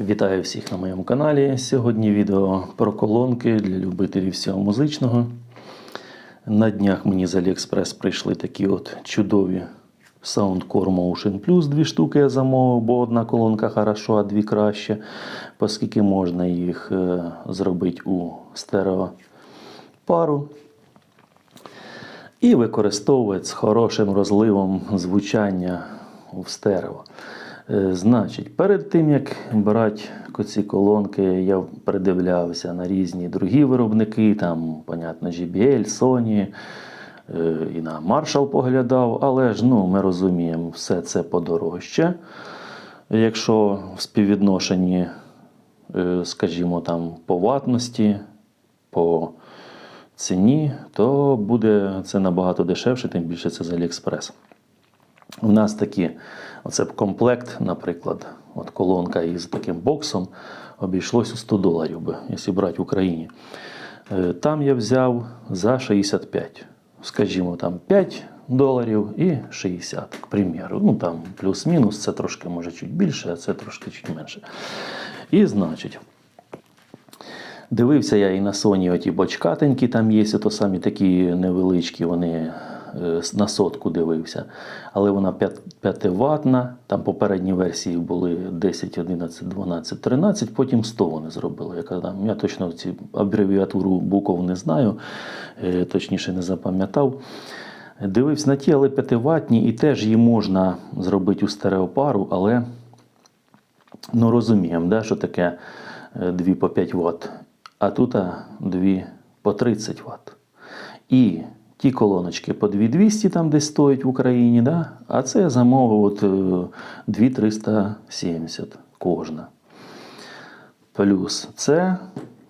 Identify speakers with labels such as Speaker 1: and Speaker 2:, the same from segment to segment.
Speaker 1: Вітаю всіх на моєму каналі. Сьогодні відео про колонки для любителів всього музичного. На днях мені з AliExpress прийшли такі от чудові Soundcore Motion Plus. Дві штуки я замовив, бо одна колонка хорошо, а дві краще, оскільки можна їх е, зробити у стереопару. І використовувати з хорошим розливом звучання в стерео. Е, Значить, перед тим як брати ці колонки, я придивлявся на різні другі виробники, там, понятно, JBL, Sony, е, і на Marshall поглядав, але ж ну, ми розуміємо, все це подорожче. Якщо в співвідношенні, е, скажімо, там, по ватності, по ціні, то буде це набагато дешевше, тим більше це з AliExpress. У нас такі, оце комплект, наприклад, от колонка із таким боксом обійшлось у 100 доларів, би, якщо брати в Україні. Е, Там я взяв за 65. Скажімо, там 5 доларів і 60, к примеру. Ну там плюс-мінус, це трошки може чуть більше, а це трошки чуть менше. І значить. Дивився я і на Sony оті бочкатенькі, там є, то самі такі невеличкі, вони на сотку дивився. Але вона 5 ватна, там попередні версії були 10, 11, 12, 13, потім 100 вони зробили. Я, казав, я точно ці абревіатуру букв не знаю, е, точніше не запам'ятав. Дивився на ті, але 5 ватні, і теж її можна зробити у стереопару, але ну, розуміємо, да, що таке 2 по 5 Вт, а тут 2 по 30 Вт. І ті колоночки по 2200 там десь стоять в Україні, да? а це я замовив от, е, 2370 кожна. Плюс це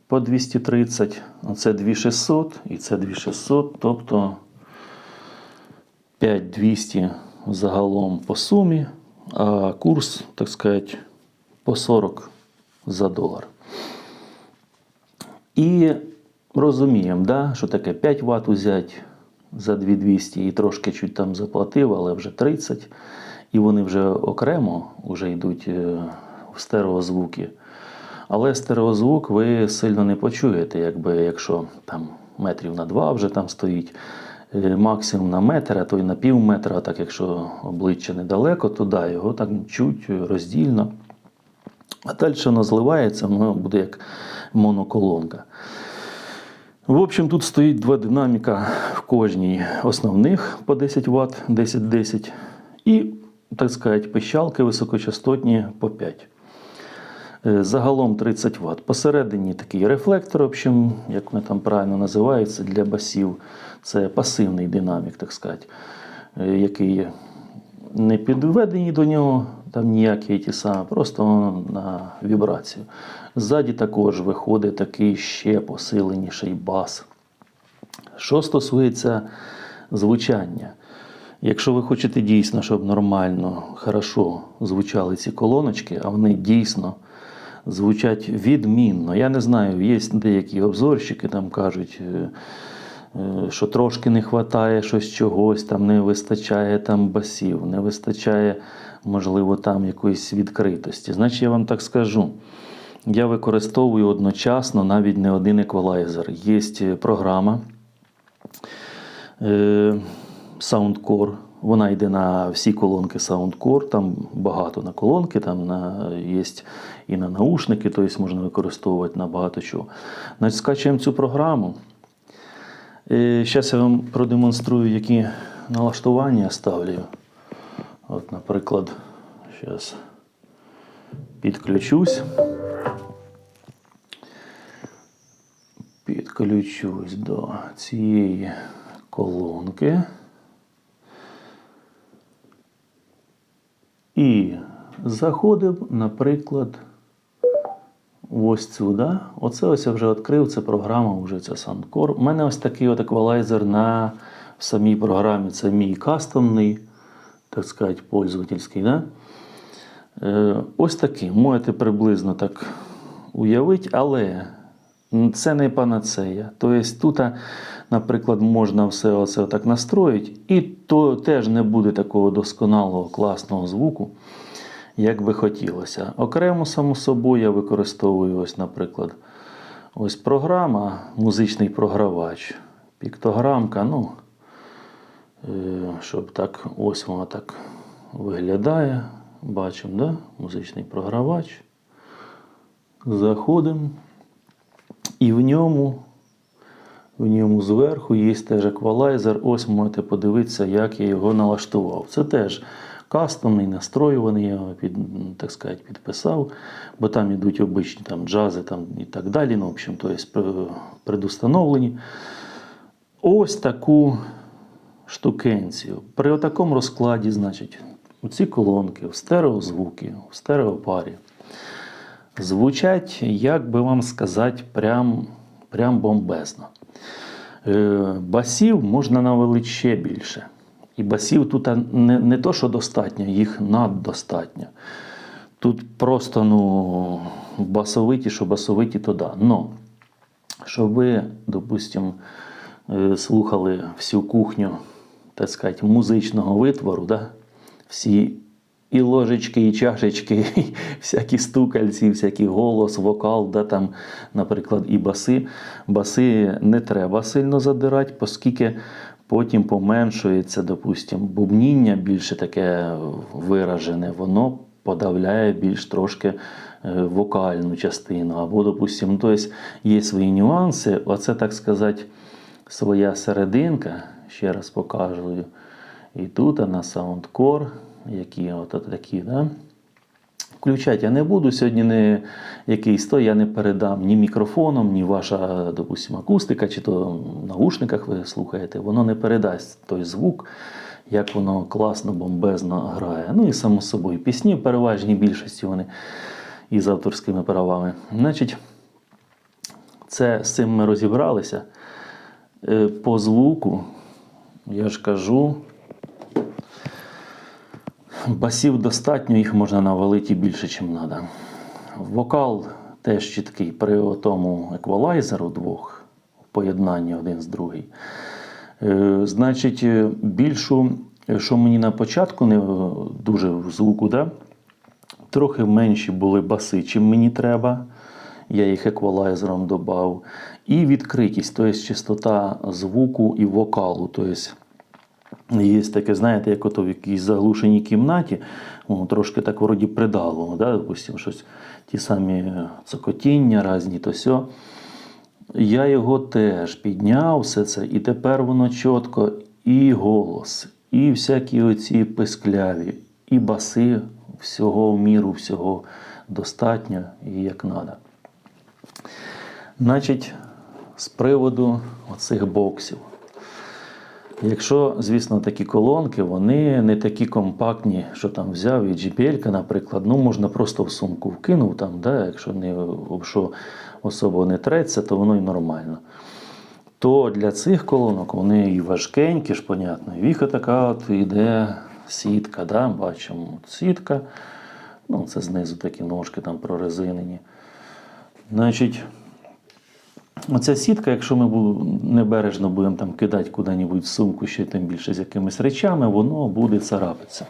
Speaker 1: по 230, це 2600 і це 2600, тобто 5200 загалом по сумі, а курс, так сказати, по 40 за долар. І розуміємо, да, що таке 5 Вт взяти за 2200 і трошки чуть там заплатив, але вже 30. І вони вже окремо вже йдуть е, в стереозвуки. Але стереозвук ви сильно не почуєте, якби якщо там метрів на 2 вже там стоїть. е, Максимум на метр, а то й на пів метра, так якщо обличчя недалеко, то да, його так чуть роздільно. А далі воно зливається, воно буде як моноколонка. В общем, тут стоїть два динаміка в кожній основних по 10 Вт, 10-10. І, так сказати, пищалки високочастотні по 5. Е, Загалом 30 Вт. Посередині такий рефлектор, в общем, як вони там правильно називаються, для басів. Це пасивний динамік, так сказати, е, який не підведені до нього, там ніякі ті самі, просто на вібрацію. Ззаді також виходить такий ще посиленіший бас. Що стосується звучання, якщо ви хочете дійсно, щоб нормально, хорошо звучали ці колоночки, а вони дійсно звучать відмінно. Я не знаю, є деякі обзорщики, там кажуть. е, е, Що трошки не вистачає щось чогось, там не вистачає там басів, не вистачає, можливо, там якоїсь відкритості. Значить, я вам так скажу. Я використовую одночасно навіть не один еквалайзер. Є програма е, Soundcore. Вона йде на всі колонки Soundcore, там багато на колонки, там на, є і на наушники, тобто можна використовувати на багато чого. Значить, скачуємо цю програму. Зараз я вам продемонструю, які налаштування ставлю. От, наприклад, зараз підключусь. Підключусь до цієї колонки. І заходив, наприклад, ось сюди. Оце ось я вже відкрив, це програма, вже це Soundcore. У мене ось такий от еквалайзер на самій програмі. Це мій кастомний, так сказати, пользовательський. Да? Е, ось такий. Можете приблизно так уявити, але це не панацея. Тобто тут, наприклад, можна все оце так настроїти, і то теж не буде такого досконалого класного звуку, як би хотілося. Окремо, само собою, я використовую ось, наприклад, ось програма, музичний програвач, піктограмка. ну, е, Щоб так, ось вона так виглядає. Бачимо, да? музичний програвач. Заходимо. І в ньому, в ньому зверху є теж еквалайзер. Ось можете подивитися, як я його налаштував. Це теж кастомний, настроюваний, я його під, так сказати, підписав, бо там йдуть обичні там, джази там, і так далі. Ну, в общем, то є предустановлені. Ось таку штукенцію. При такому розкладі, значить, у ці колонки в стереозвуки, в стереопарі звучать, як би вам сказати, прям, прям бомбезно. Е, Басів можна навалити ще більше. І басів тут не, не то, що достатньо, їх наддостатньо. Тут просто ну, басовиті, що басовиті, то да. Но, щоб ви, допустимо, е, слухали всю кухню, так сказати, музичного витвору, да? всі і ложечки, і чашечки, і всякі стукальці, всякий голос, вокал, да, там, наприклад, і баси. Баси не треба сильно задирати, оскільки потім поменшується, допустимо, бубніння більше таке виражене, воно подавляє більш трошки е, вокальну частину. Або, допустимо, тобто є свої нюанси. Оце, так сказати, своя серединка, ще раз покажу. І тут на Soundcore, які от, от такі, да? Включати я не буду. Сьогодні не якийсь то я не передам ні мікрофоном, ні ваша, допустимо, акустика, чи то в наушниках ви слухаєте, воно не передасть той звук, як воно класно, бомбезно грає. Ну і само собою пісні в переважній більшості вони із авторськими правами. Значить, це з цим ми розібралися. Е, По звуку, я ж кажу, басів достатньо, їх можна навалити більше, ніж треба. Вокал теж чіткий при тому еквалайзеру двох в поєднанні один з другий. Е, Значить, е, більшу, е, що мені на початку не дуже в звуку, да? трохи менші були баси, чим мені треба. Я їх еквалайзером додав. І відкритість, тобто чистота звуку і вокалу. Тобто Є таке, знаєте, як ото в якійсь заглушеній кімнаті, о, трошки так вроді придало, да, допустим, щось, ті самі цокотіння, різні то сьо. Я його теж підняв все це, і тепер воно чітко і голос, і всякі оці пискляві, і баси, всього в міру, всього достатньо і як треба. Значить, з приводу оцих боксів. Якщо, звісно, такі колонки, вони не такі компактні, що там взяв і JBL, наприклад, ну можна просто в сумку вкинув, там, да, якщо не об що особо не треться, то воно і нормально. То для цих колонок вони і важкенькі ж, понятно. Віха така от йде сітка, да, бачимо, сітка. Ну, це знизу такі ножки там прорезинені. Значить, Оця сітка, якщо ми небережно будемо там кидати куди-небудь сумку, ще тим більше з якимись речами, воно буде царапатися.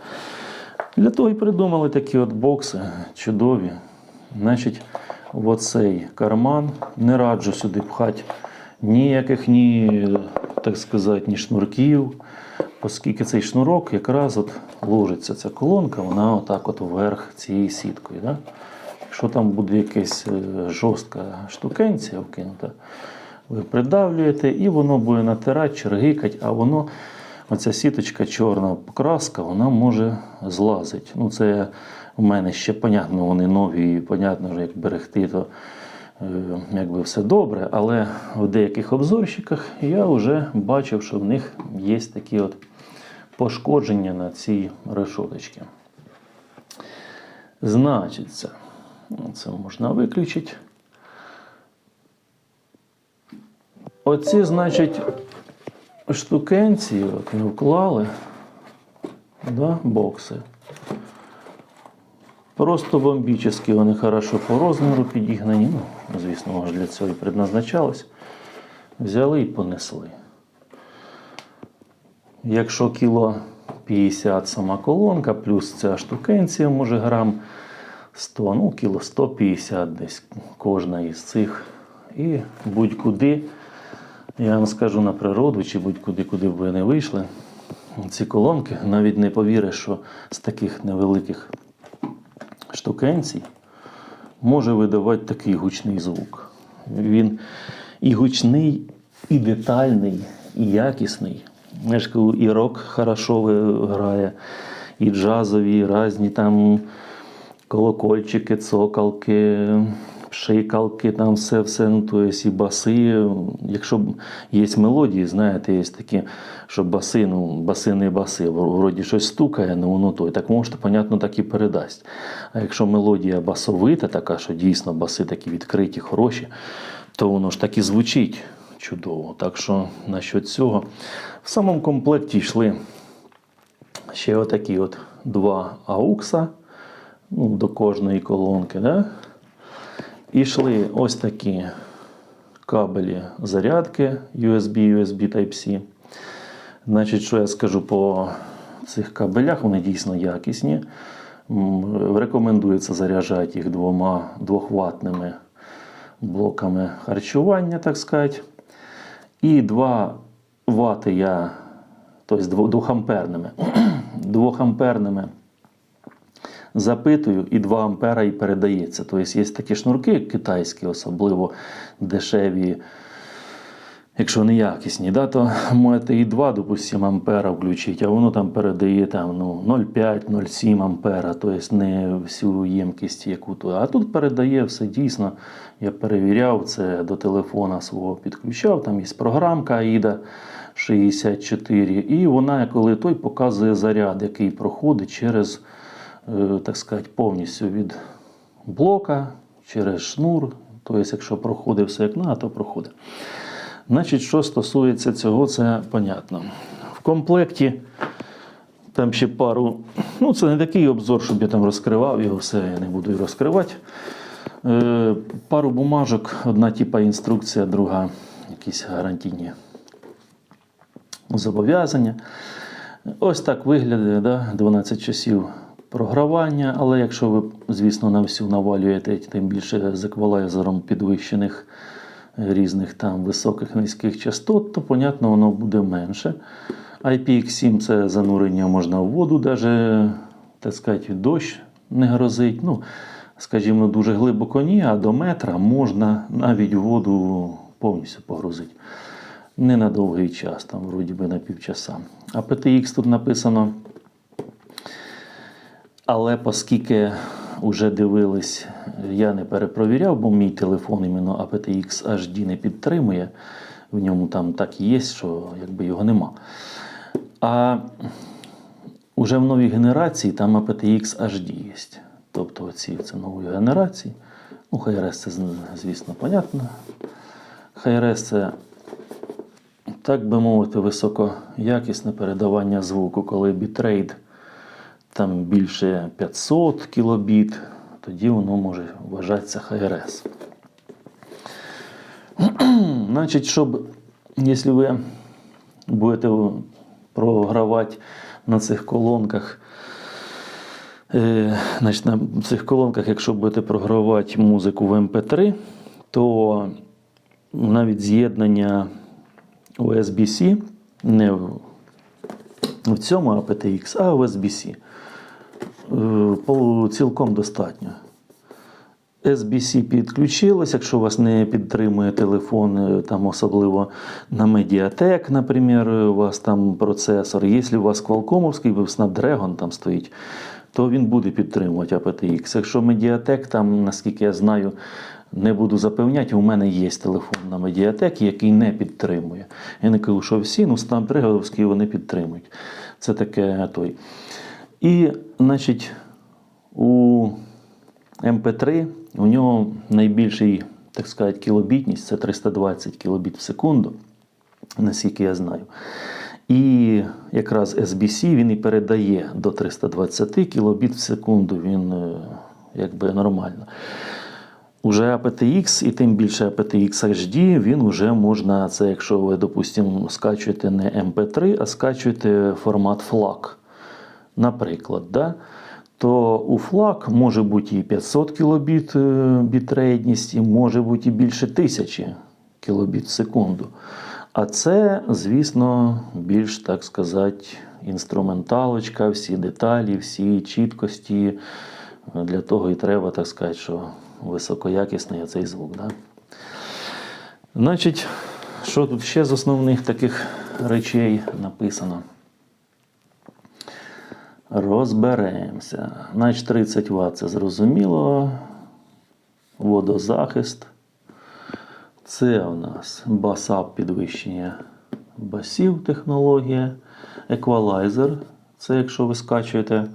Speaker 1: Для того і придумали такі от бокси чудові. Значить, в оцей карман не раджу сюди пхати ніяких ні, так сказати, ні шнурків, оскільки цей шнурок якраз от ложиться ця колонка, вона отак от вверх цією сіткою. Да? Якщо там буде якась е, жорстка штукенція вкинута, ви придавлюєте і воно буде натирати, чергикати, а воно, оця сіточка чорна покраска, вона може злазити. Ну, це у мене ще, понятно, вони нові, і понятно, як берегти, то е, якби все добре, але в деяких обзорщиках я вже бачив, що в них є такі от пошкодження на цій решоточці. Значиться, це можна виключити. Оці, значить, штукенці от ми вклали, да, бокси. Просто бомбічні, вони хорошо по розміру підігнані. Ну, звісно, може для цього і предназначались. Взяли і понесли. Якщо кіло 50 сама колонка, плюс ця штукенція, може грам 100, ну кіло 150 десь кожна із цих. І будь-куди, я вам скажу на природу, чи будь-куди, куди б ви не вийшли, ці колонки навіть не повіриш, що з таких невеликих штукенцій може видавати такий гучний звук. Він і гучний, і детальний, і якісний. Я і рок хорошо грає, і джазові, і різні там колокольчики, цокалки, пшикалки, там все, все, ну, то є і баси. Якщо є мелодії, знаєте, є такі, що баси, ну, баси не баси, вроді щось стукає, ну воно то. І так можете, понятно, так і передасть. А якщо мелодія басовита, така, що дійсно баси такі відкриті, хороші, то воно ж так і звучить чудово. Так що насчет цього. В самому комплекті йшли ще отакі от два аукса до кожної колонки. Да? І йшли ось такі кабелі зарядки USB, USB Type-C. Значить, що я скажу по цих кабелях, вони дійсно якісні. Рекомендується заряджати їх двома двохватними блоками харчування, так сказати. І 2 вати я, тобто двохамперними, двохамперними запитую, і 2 ампера і передається. Тобто є такі шнурки китайські, особливо дешеві, якщо не якісні, да, то можете і 2, допустимо, ампера включити, а воно там передає там, ну, 0,5-0,7 ампера, тобто не всю ємкість, яку то. А тут передає все дійсно. Я перевіряв це до телефона свого підключав, там є програмка AIDA 64, і вона, коли той показує заряд, який проходить через, так сказати, повністю від блока, через шнур. Тобто, якщо проходить все як надо, то проходить. Значить, що стосується цього, це понятно. В комплекті там ще пару. Ну, це не такий обзор, щоб я там розкривав його, все я не буду розкривати. Е, пару бумажок, одна типа інструкція, друга якісь гарантійні зобов'язання. Ось так виглядає да? 12 часів програвання, але якщо ви, звісно, на всю навалюєте, тим більше з еквалайзером підвищених е, різних там високих низьких частот, то, понятно, воно буде менше. IPX7 це занурення можна в воду, навіть, так сказати, дощ не грозить. Ну, скажімо, дуже глибоко ні, а до метра можна навіть воду повністю погрузити. Не на довгий час, там вроді би на півчаса. А PTX тут написано. Але оскільки вже дивились, я не перепровіряв, бо мій телефон іменно aptX HD не підтримує. В ньому там так і є, що якби його нема. А уже в новій генерації там aptX HD є. Тобто оці це нової генерації. Ну, HRS це, звісно, понятно. HRS це так би мовити, високоякісне передавання звуку, коли бітрейт там більше 500 кілобіт, тоді воно може вважатися ХРС. Значить, щоб, якщо ви будете програвати на цих колонках, е, значить, на цих колонках, якщо будете програвати музику в MP3, то навіть з'єднання USB-C, не в, цьому aptX, а USB-C. Е, Цілком достатньо. SBC підключилось, якщо вас не підтримує телефон, е, там особливо на Mediatek, наприклад, у вас там процесор. Якщо у вас Qualcomm, Snapdragon там стоїть, то він буде підтримувати aptX. Якщо Mediatek, там, наскільки я знаю, не буду запевняти, у мене є телефон на Mediatek, який не підтримує. Я не кажу, що всі, ну Snapdragon вони підтримують. Це таке той. І, значить, у MP3 у нього найбільший, так сказати, кілобітність це 320 кілобіт в секунду, наскільки я знаю. І якраз SBC він і передає до 320 кілобіт в секунду. Він е, якби нормально. Уже aptX і тим більше aptX HD, він вже можна, це якщо ви, допустимо, скачуєте не MP3, а скачуєте формат FLAC. Наприклад, да, то у флаг може бути і 500 кілобіт е, бітрейдність, і може бути і більше тисячі кілобіт в секунду. А це, звісно, більш, так сказати, інструменталочка, всі деталі, всі чіткості. Для того і треба, так сказати, що високоякісний цей звук. Да? Значить, що тут ще з основних таких речей написано? Розберемося. Значить, 30 Вт це зрозуміло. Водозахист. Це у нас басап підвищення басів технологія. Еквалайзер. Це якщо ви скачуєте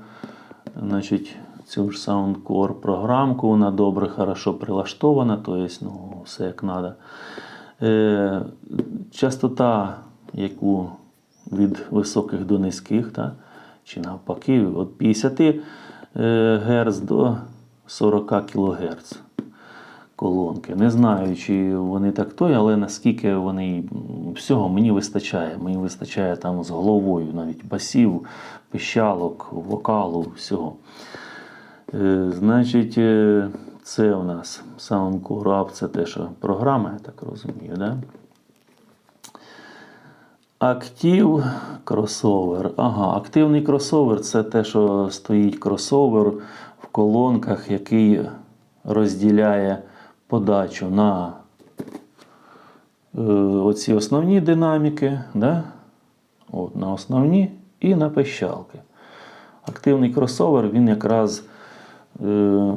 Speaker 1: значить, цю ж Soundcore програмку, вона добре, хорошо прилаштована, тобто ну, все як треба. Е, частота, яку від високих до низьких, та, чи навпаки, від 50 е, Гц до 40 кГц колонки. Не знаю, чи вони так той, але наскільки вони всього мені вистачає. Мені вистачає там з головою навіть басів, пищалок, вокалу, всього. Е, Значить, е, це у нас Soundcore App, це те, що програма, я так розумію, да? Актив кросовер. Ага, активний кросовер це те, що стоїть кросовер в колонках, який розділяє подачу на е, оці основні динаміки, да? От, на основні і на пищалки. Активний кросовер він якраз е,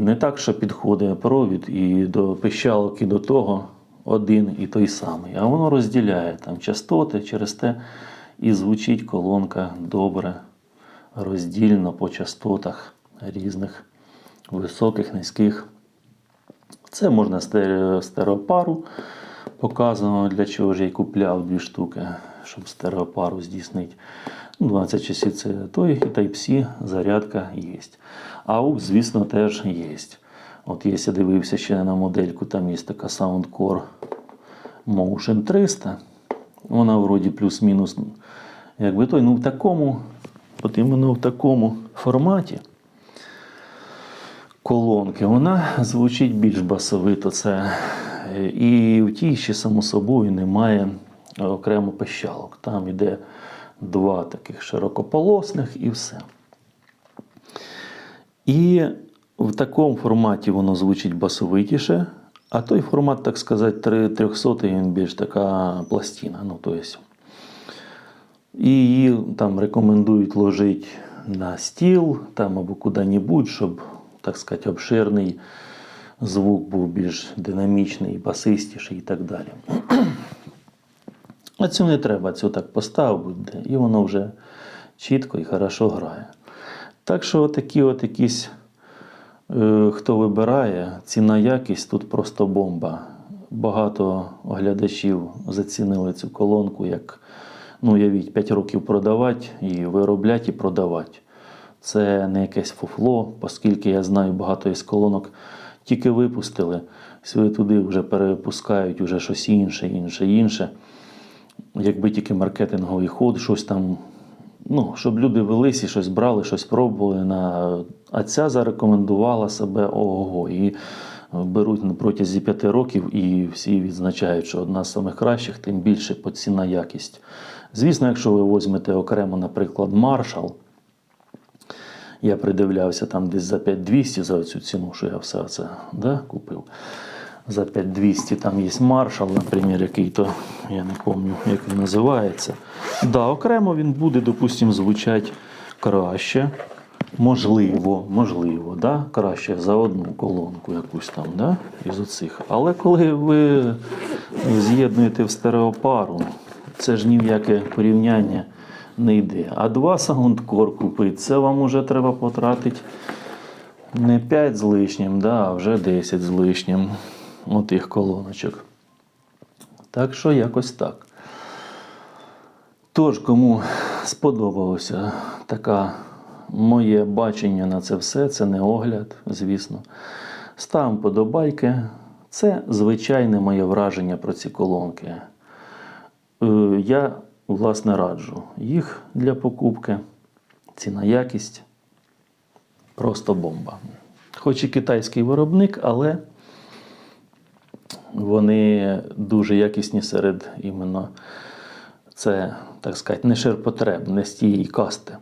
Speaker 1: не так, що підходить провід і до пищалок, і до того один і той самий, а воно розділяє там частоти, через те і звучить колонка добре, роздільно по частотах різних високих, низьких. Це можна стереопару. Показано, для чого ж я й купляв дві штуки, щоб стереопару здійснити. Ну, 12 часів це той, і Type-C зарядка є. AUX, звісно, теж є. От якщо дивився ще на модельку, там є така Soundcore Motion 300. Вона вроді плюс-мінус, якби той, ну в такому, от іменно в такому форматі колонки, вона звучить більш басовито. Це. І в тій ще, само собою, немає окремо пищалок. Там іде два таких широкополосних і все. І в такому форматі воно звучить басовитіше, а той формат, так сказати, 300 він більш така пластина. Ну, то есть, і її там рекомендують ложити на стіл там або куди-небудь, щоб, так сказати, обширний звук був більш динамічний, басистіший і так далі. А цю не треба, цю так поставив буде, і воно вже чітко і хорошо грає. Так що такі от якісь, хто вибирає, ціна якість тут просто бомба. Багато глядачів зацінили цю колонку як, ну, уявіть, 5 років продавати і виробляти і продавати. Це не якесь фуфло, оскільки я знаю, багато із колонок тільки випустили, сюди туди вже перепускають уже щось інше, інше, інше якби тільки маркетинговий ход, щось там, ну, щоб люди велись і щось брали, щось пробували. На... А ця зарекомендувала себе ого. І беруть на протязі п'яти років, і всі відзначають, що одна з самих кращих, тим більше по ціна якість. Звісно, якщо ви візьмете окремо, наприклад, Marshall, я придивлявся там десь за 5200 за цю ціну, що я все це да, купив. За 5200 там є Marshall, наприклад, який то, я не пам'ятаю, як він називається. Да, окремо він буде, допустимо, звучати краще. Можливо, можливо, да? краще за одну колонку якусь там, да? із оцих. Але коли ви з'єднуєте в стереопару, це ж ні в яке порівняння не йде. А два саундкор купити, це вам уже треба потратити не 5 з лишнім, да, а вже 10 з лишнім отих колоночок. Так що якось так. Тож, кому сподобалося така моє бачення на це все, це не огляд, звісно. Ставимо подобайки. Це звичайне моє враження про ці колонки. Е, Я, власне, раджу їх для покупки. ціна якість просто бомба. Хоч і китайський виробник, але вони дуже якісні серед іменно це, так сказати, не ширпотреб, не з тієї касти.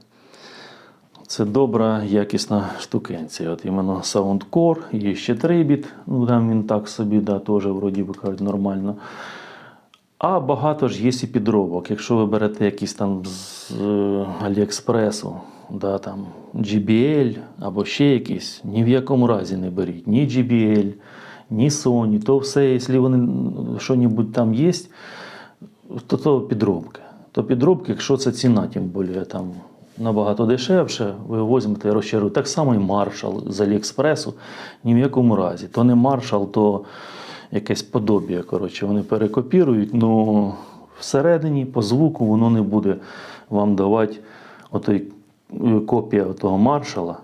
Speaker 1: Це добра, якісна штукенція. От іменно Soundcore, є ще трибіт, ну там він так собі, да, теж вроді би кажуть, нормально. А багато ж є і підробок. Якщо ви берете якісь там з Аліекспресу, да, там GBL або ще якісь, ні в якому разі не беріть. Ні GBL, ні Sony, то все, якщо вони що-небудь там є, то, то підробки. То підробки, якщо це ціна, тим більше там набагато дешевше, ви візьмете розчаруєте. Так само і Marshall з Аліекспресу, ні в якому разі. То не Marshall, то якесь подобія. Коротше, вони перекопірують, але всередині по звуку воно не буде вам давати е, копія того маршала.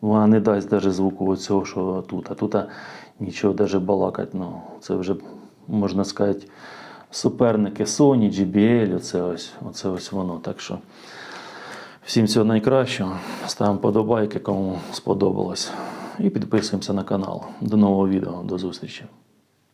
Speaker 1: Вона не дасть навіть звуку цього, що тут. А тут нічого навіть балакати. Ну, це вже, можна сказати, суперники Sony, JBL, оце ось, оце ось воно. Так що всім всього найкращого. Ставимо подобайки, кому сподобалось. І підписуємося на канал. До нового відео. До зустрічі.